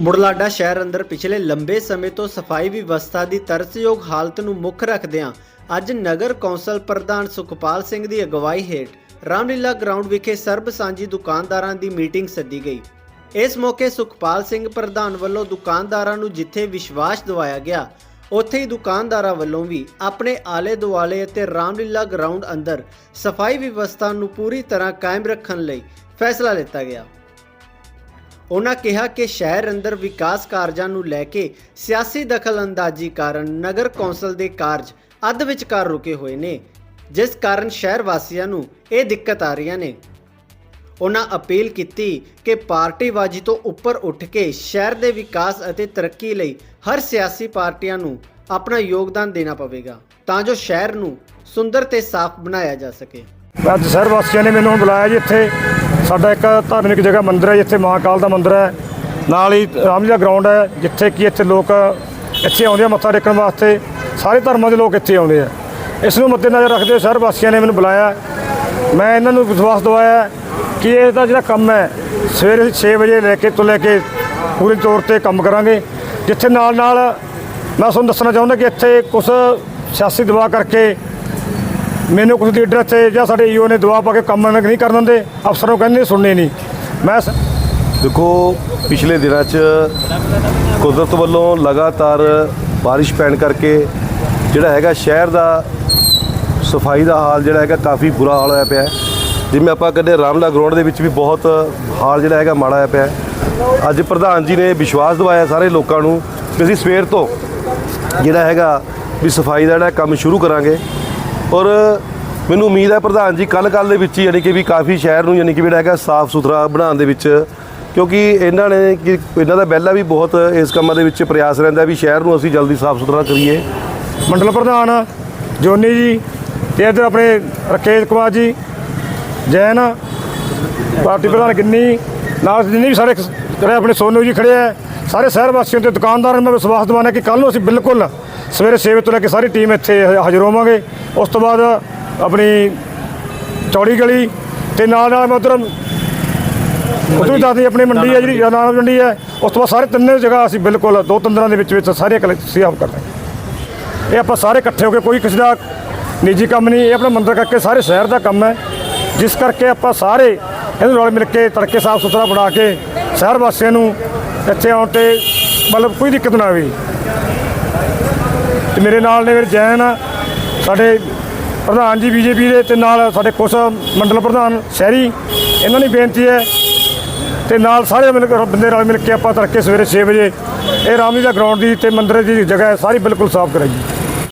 ਮੁੜਲਾਡਾ ਸ਼ਹਿਰ ਅੰਦਰ ਪਿਛਲੇ ਲੰਬੇ ਸਮੇਂ ਤੋਂ ਸਫ਼ਾਈ ਵਿਵਸਥਾ ਦੀ ਤਰਸਯੋਗ ਹਾਲਤ ਨੂੰ ਮੁੱਖ ਰੱਖਦਿਆਂ ਅੱਜ ਨਗਰ ਕੌਂਸਲ ਪ੍ਰਧਾਨ ਸੁਖਪਾਲ ਸਿੰਘ ਦੀ ਅਗਵਾਈ ਹੇਠ ਰਾਮਲੀਲਾ ਗਰਾਊਂਡ ਵਿਖੇ ਸਰਬ ਸਾਂਝੀ ਦੁਕਾਨਦਾਰਾਂ ਦੀ ਮੀਟਿੰਗ ਸੱਦੀ ਗਈ। ਇਸ ਮੌਕੇ ਸੁਖਪਾਲ ਸਿੰਘ ਪ੍ਰਧਾਨ ਵੱਲੋਂ ਦੁਕਾਨਦਾਰਾਂ ਨੂੰ ਜਿੱਥੇ ਵਿਸ਼ਵਾਸ ਦਿਵਾਇਆ ਗਿਆ, ਉੱਥੇ ਹੀ ਦੁਕਾਨਦਾਰਾਂ ਵੱਲੋਂ ਵੀ ਆਪਣੇ ਆਲੇ ਦੁਆਲੇ ਅਤੇ ਰਾਮਲੀਲਾ ਗਰਾਊਂਡ ਅੰਦਰ ਸਫ਼ਾਈ ਵਿਵਸਥਾ ਨੂੰ ਪੂਰੀ ਤਰ੍ਹਾਂ ਕਾਇਮ ਰੱਖਣ ਲਈ ਫੈਸਲਾ ਲਿੱਤਾ ਗਿਆ। ਉਹਨਾਂ ਕਿਹਾ ਕਿ ਸ਼ਹਿਰ ਅੰਦਰ ਵਿਕਾਸ ਕਾਰਜਾਂ ਨੂੰ ਲੈ ਕੇ ਸਿਆਸੀ ਦਖਲਅੰਦਾਜ਼ੀ ਕਾਰਨ ਨਗਰ ਕੌਂਸਲ ਦੇ ਕਾਰਜ ਅੱਧ ਵਿਚਕਾਰ ਰੁਕੇ ਹੋਏ ਨੇ, ਜਿਸ ਕਾਰਨ ਸ਼ਹਿਰ ਵਾਸੀਆਂ ਨੂੰ ਇਹ ਦਿੱਕਤ ਆ ਰਹੀਆਂ ਨੇ। ਉਹਨਾਂ ਅਪੀਲ ਕੀਤੀ ਕਿ ਪਾਰਟੀਬਾਜ਼ੀ ਤੋਂ ਉੱਪਰ ਉੱਠ ਕੇ ਸ਼ਹਿਰ ਦੇ ਵਿਕਾਸ ਅਤੇ ਤਰੱਕੀ ਲਈ ਹਰ ਸਿਆਸੀ ਪਾਰਟੀਆਂ ਨੂੰ ਆਪਣਾ ਯੋਗਦਾਨ ਦੇਣਾ ਪਵੇਗਾ, ਤਾਂ ਜੋ ਸ਼ਹਿਰ ਨੂੰ ਸੁੰਦਰ ਤੇ ਸਾਫ਼ ਬਣਾਇਆ ਜਾ ਸਕੇ। ਅੱਜ ਸ਼ਹਿਰ ਵਾਸੀਆਂ ਨੇ ਮੈਨੂੰ ਬੁਲਾਇਆ ਜੀ ਇੱਥੇ। ਸਾਡਾ ਇੱਕ ਧਾਰਮਿਕ ਜਗ੍ਹਾ ਮੰਦਿਰ ਹੈ, ਜਿੱਥੇ ਮਹਾਕਾਲ ਦਾ ਮੰਦਿਰ ਹੈ। ਨਾਲ ਹੀ ਰਾਮਲੀਲਾ ਗਰਾਊਂਡ ਹੈ, ਜਿੱਥੇ ਕਿ ਇੱਥੇ ਲੋਕ ਇੱਥੇ ਆਉਂਦੇ ਆ, ਮੱਥਾ ਟੇਕਣ ਵਾਸਤੇ। ਸਾਰੇ ਧਰਮਾਂ ਦੇ ਲੋਕ ਇੱਥੇ ਆਉਂਦੇ ਆ। ਇਸ ਨੂੰ ਮੱਦੇਨਜ਼ਰ ਰੱਖਦੇ ਹੋਏ ਸ਼ਹਿਰ ਵਾਸੀਆਂ ਨੇ ਮੈਨੂੰ ਬੁਲਾਇਆ। ਮੈਂ ਇਹਨਾਂ ਨੂੰ ਵਿਸ਼ਵਾਸ ਦਿਵਾਇਆ ਕਿ ਇਹ ਦਾ ਜਿਹੜਾ ਕੰਮ ਹੈ, ਸਵੇਰੇ 6 ਵਜੇ ਲੈ ਕੇ ਤੋਂ ਲੈ ਕੇ ਪੂਰੀ ਤੌਰ ਤੇ ਕੰਮ ਕਰਾਂਗੇ। ਜਿੱਥੇ ਨਾਲ ਨਾਲ ਮੈਂ ਤੁਹਾਨੂੰ ਦੱਸਣਾ ਚਾਹੁੰਦਾ ਕਿ ਇੱਥੇ ਕੁਝ ਸਿਆਸੀ ਦਬਾਅ ਕਰਕੇ ਮੈਨੂੰ ਕੁਝ ਲੀਡਰ ਇੱਥੇ ਜਾਂ ਸਾਡੇ ਈਓ ਨੇ ਦਬਾਅ ਪਾ ਕੇ ਕੰਮ ਨਹੀਂ ਕਰਨ ਦਿੰਦੇ, ਅਫਸਰਾਂ ਨੂੰ ਕਹਿੰਦੇ ਸੁਣਨੇ ਨਹੀਂ। ਮੈਂ ਦੇਖੋ, ਪਿਛਲੇ ਦਿਨਾਂ 'ਚ ਕੁਦਰਤ ਵੱਲੋਂ ਲਗਾਤਾਰ ਬਾਰਿਸ਼ ਪੈਣ ਕਰਕੇ ਜਿਹੜਾ ਹੈਗਾ ਸ਼ਹਿਰ ਦਾ ਸਫ਼ਾਈ ਦਾ ਹਾਲ ਜਿਹੜਾ ਹੈਗਾ ਕਾਫੀ ਬੁਰਾ ਹਾਲ ਹੋਇਆ ਪਿਆ ਜਿਵੇਂ ਆਪਾਂ ਕਹਿੰਦੇ ਰਾਮਲਾ ਗਰਾਊਂਡ ਦੇ ਵਿੱਚ ਵੀ ਬਹੁਤ ਹਾਲ ਜਿਹੜਾ ਹੈਗਾ ਮਾੜਾ ਹੋਇਆ ਪਿਆ ਅੱਜ ਪ੍ਰਧਾਨ ਜੀ ਨੇ ਵਿਸ਼ਵਾਸ ਦਿਵਾਇਆ ਸਾਰੇ ਲੋਕਾਂ ਨੂੰ ਕਿ ਅਸੀਂ ਸਵੇਰ ਤੋਂ ਜਿਹੜਾ ਹੈਗਾ ਵੀ ਸਫ਼ਾਈ ਦਾ ਜਿਹੜਾ ਕੰਮ ਸ਼ੁਰੂ ਕਰਾਂਗੇ। ਔਰ ਮੈਨੂੰ ਉਮੀਦ ਹੈ ਪ੍ਰਧਾਨ ਜੀ ਕੱਲ ਕੱਲ ਦੇ ਵਿੱਚ ਹੀ ਯਾਨੀ ਕਿ ਵੀ ਕਾਫੀ ਸ਼ਹਿਰ ਨੂੰ ਯਾਨੀ ਕਿ ਜਿਹੜਾ ਹੈਗਾ ਸਾਫ਼ ਸੁਥਰਾ ਬਣਾਉਣ ਦੇ ਵਿੱਚ ਕਿਉਂਕਿ ਇਹਨਾਂ ਨੇ ਕਿ ਇਹਨਾਂ ਦਾ ਪਹਿਲਾਂ ਵੀ ਬਹੁਤ ਇਸ ਕੰਮਾਂ ਦੇ ਵਿੱਚ ਪ੍ਰਯਾਸ ਰਹਿੰਦਾ ਵੀ ਸ਼ਹਿਰ ਨੂੰ ਅਸੀਂ ਜਲਦੀ ਸਾਫ਼ ਸੁਥਰਾ ਕਰੀਏ। ਮੰਡਲ ਪ੍ਰਧਾਨ ਜੋਨੀ ਜੀ ਤੇ ਇੱਧਰ ਆਪਣੇ ਰਕੇਸ਼ ਕੁਮਾਰ ਜੀ, ਜੈਨ, ਪਾਰਟੀ ਪ੍ਰਧਾਨ ਕਿੰਨੀ ਨਾਲ ਜਿੰਨੇ ਵੀ ਸਾਰੇ ਜਿਹੜੇ ਆਪਣੇ ਸੋਨੂ ਜੀ ਖੜੇ ਆ, ਸਾਰੇ ਸ਼ਹਿਰ ਵਾਸੀਆਂ ਤੇ ਦੁਕਾਨਦਾਰਾਂ ਨੂੰ ਮੈਂ ਵਿਸ਼ਵਾਸ ਦਿਵਾਉਣਾ ਕਿ ਕੱਲ ਨੂੰ ਅਸੀਂ ਬਿਲਕੁਲ ਸਵੇਰੇ 6 ਵਜੇ ਤੋਂ ਲੈ ਕੇ ਸਾਰੀ ਟੀਮ ਇੱਥੇ ਹਾਜ਼ਰ ਹੋਵਾਂਗੇ। ਉਸ ਤੋਂ ਬਾਅਦ ਆਪਣੀ ਚੌੜੀ ਗਲੀ ਤੇ ਨਾਲ ਨਾਲ ਮੈਂ ਉਧਰ ਉਧਰ ਵੀ ਦੱਸਦੀ, ਆਪਣੀ ਮੰਡੀ ਹੈ ਜਿਹੜੀ ਜਨਾਨਾ ਮੰਡੀ ਹੈ। ਉਸ ਤੋਂ ਬਾਅਦ ਸਾਰੇ ਤਿੰਨੇ ਜਗ੍ਹਾ ਅਸੀਂ ਬਿਲਕੁਲ ਦੋ ਤਿੰਨ ਦਿਨਾਂ ਦੇ ਵਿੱਚ ਵਿੱਚ ਸਾਰੇ ਕਲੈਕਟ ਕਰਦੇ ਇਹ ਆਪਾਂ ਸਾਰੇ ਇਕੱਠੇ ਹੋ ਕੇ ਕੋਈ ਕਿਸੇ ਦਾ ਨਿੱਜੀ ਕੰਮ ਨਹੀਂ, ਇਹ ਆਪਣਾ ਮੰਦਰ ਕਰਕੇ ਸਾਰੇ ਸ਼ਹਿਰ ਦਾ ਕੰਮ ਹੈ। ਜਿਸ ਕਰਕੇ ਆਪਾਂ ਸਾਰੇ ਇਹਨੂੰ ਨਾਲ ਮਿਲ ਕੇ ਤੜਕੇ ਸਾਫ਼ ਸੁਥਰਾ ਬਣਾ ਕੇ ਸ਼ਹਿਰ ਵਾਸੀਆਂ ਨੂੰ ਇੱਥੇ ਆਉਣ ਤੇ ਮਤਲਬ ਕੋਈ ਦਿੱਕਤ ਨਾ ਆਵੇ। ਤੇ ਮੇਰੇ ਨਾਲ ਨੇ ਮੇਰੇ ਜੈਨ ਸਾਡੇ ਪ੍ਰਧਾਨ ਜੀ ਬੀਜੇਪੀ ਦੇ ਤੇ ਨਾਲ ਸਾਡੇ ਕੁਛ ਮੰਡਲ ਪ੍ਰਧਾਨ, ਸ਼ਹਿਰੀ, ਇਹਨਾਂ ਦੀ ਬੇਨਤੀ ਹੈ ਤੇ ਨਾਲ ਸਾਰੇ ਮਿਲ ਕੇ, ਬੰਦੇ ਨਾਲ ਮਿਲ ਕੇ ਆਪਾਂ ਤੜਕੇ ਸਵੇਰੇ 6 ਵਜੇ ਇਹ ਰਾਮਲੀਲਾ ਗਰਾਊਂਡ ਦੀ ਤੇ ਮੰਦਿਰ ਦੀ ਜਗ੍ਹਾ ਹੈ, ਸਾਰੀ ਬਿਲਕੁਲ ਸਾਫ਼ ਕਰਾਈ।